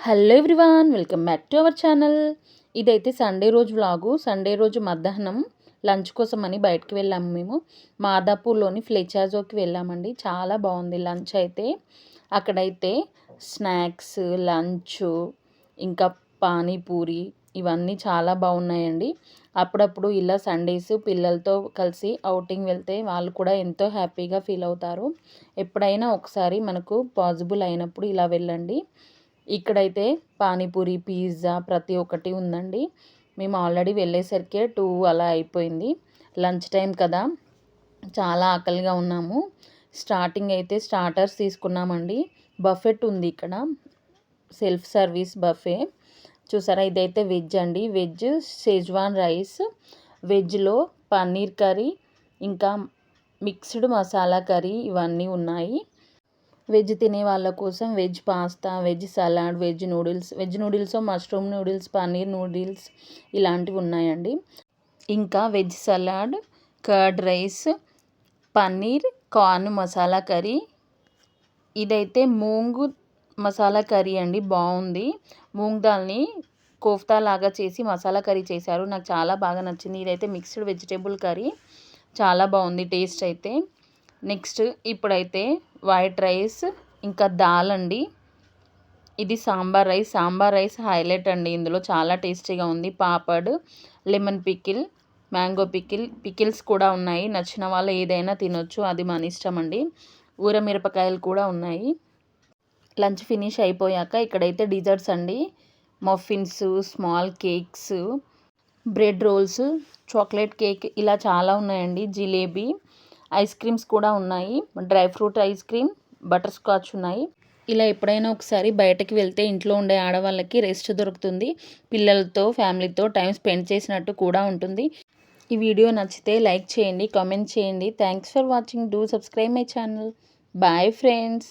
Hello everyone welcome back to our channel. ఇదైతే Sunday రోజు vlog. Sunday రోజు మధ్యాహ్నం లంచ్ కోసం అని బయటకు వెళ్ళాము మేము. మాదాపూర్లోని ఫ్లెచాజోకి వెళ్ళామండి. చాలా బాగుంది లంచ్ అయితే. అక్కడైతే స్నాక్స్ లంచ్ ఇంకా పానీపూరి ఇవన్నీ చాలా బాగున్నాయండి. అప్పుడప్పుడు ఇలా సండేస్ పిల్లలతో కలిసి అవుటింగ్ వెళ్తే వాళ్ళు కూడా ఎంతో హ్యాపీగా ఫీల్ అవుతారు. ఎప్పుడైనా ఒకసారి మనకు పాసిబుల్ అయినప్పుడు ఇలా వెళ్ళండి. ఇక్కడైతే పానీపూరి పిజ్జా ప్రతి ఒక్కటి ఉందండి. మేము ఆల్రెడీ వెళ్ళేసరికే టూ అలా అయిపోయింది. లంచ్ టైం కదా. చాలా ఆకలిగా ఉన్నాము. స్టార్టింగ్ అయితే స్టార్టర్స్ తీసుకున్నామండి. బఫెట్ ఉంది ఇక్కడ. Self service buffet. చూసారా? ఇదైతే వెజ్ అండి. వెజ్ షెజ్వాన్ రైస్ వెజ్లో పన్నీర్ కర్రీ ఇంకా మిక్స్డ్ మసాలా కర్రీ ఇవన్నీ ఉన్నాయి. వెజ్ తినే వాళ్ళ కోసం veg pasta veg salad veg noodles veg noodles mushroom noodles paneer noodles ఇలాంటివి ఉన్నాయండి. ఇంకా veg salad curd rice paneer corn masala curry. ఇదైతే మూంగు మసాలా కర్రీ అండి బాగుంది. మూంగ్ దాల్ని కోఫ్తా లాగా చేసి మసాలా కర్రీ చేశారు. నాకు చాలా బాగా నచ్చింది. ఇదైతే మిక్స్డ్ వెజిటేబుల్ కర్రీ. చాలా బాగుంది టేస్ట్ అయితే. నెక్స్ట్ ఇప్పుడైతే వైట్ రైస్ ఇంకా దాల్ అండి ఇది sambar rice. Sambar rice highlight అండి. ఇందులో చాలా టేస్టీగా ఉంది. Papad lemon pickle mango pickle pickles కూడా ఉన్నాయి. నచ్చిన వాళ్ళు ఏదైనా తినొచ్చు. అది మన ఇష్టం అండి. ఊర మిరపకాయలు కూడా ఉన్నాయి. లంచ్ ఫినిష్ అయిపోయాక ఇక్కడైతే డిజర్ట్స్ అండి. Muffins small cakes bread rolls chocolate cake ఇలా చాలా ఉన్నాయండి. జిలేబీ ఐస్ క్రీమ్స్ కూడా ఉన్నాయి. Dry fruit ice cream butterscotch ఉన్నాయి. ఇలా ఎప్పుడైనా ఒకసారి బయటకి వెళ్తే ఇంట్లో ఉండే ఆడవాళ్ళకి రెస్ట్ దొరుకుతుంది. పిల్లలతో ఫ్యామిలీతో టైం స్పెండ్ చేసినట్టు కూడా ఉంటుంది. ఈ వీడియో నచ్చితే లైక్ చేయండి కామెంట్ చేయండి. Thanks for watching do subscribe my channel bye friends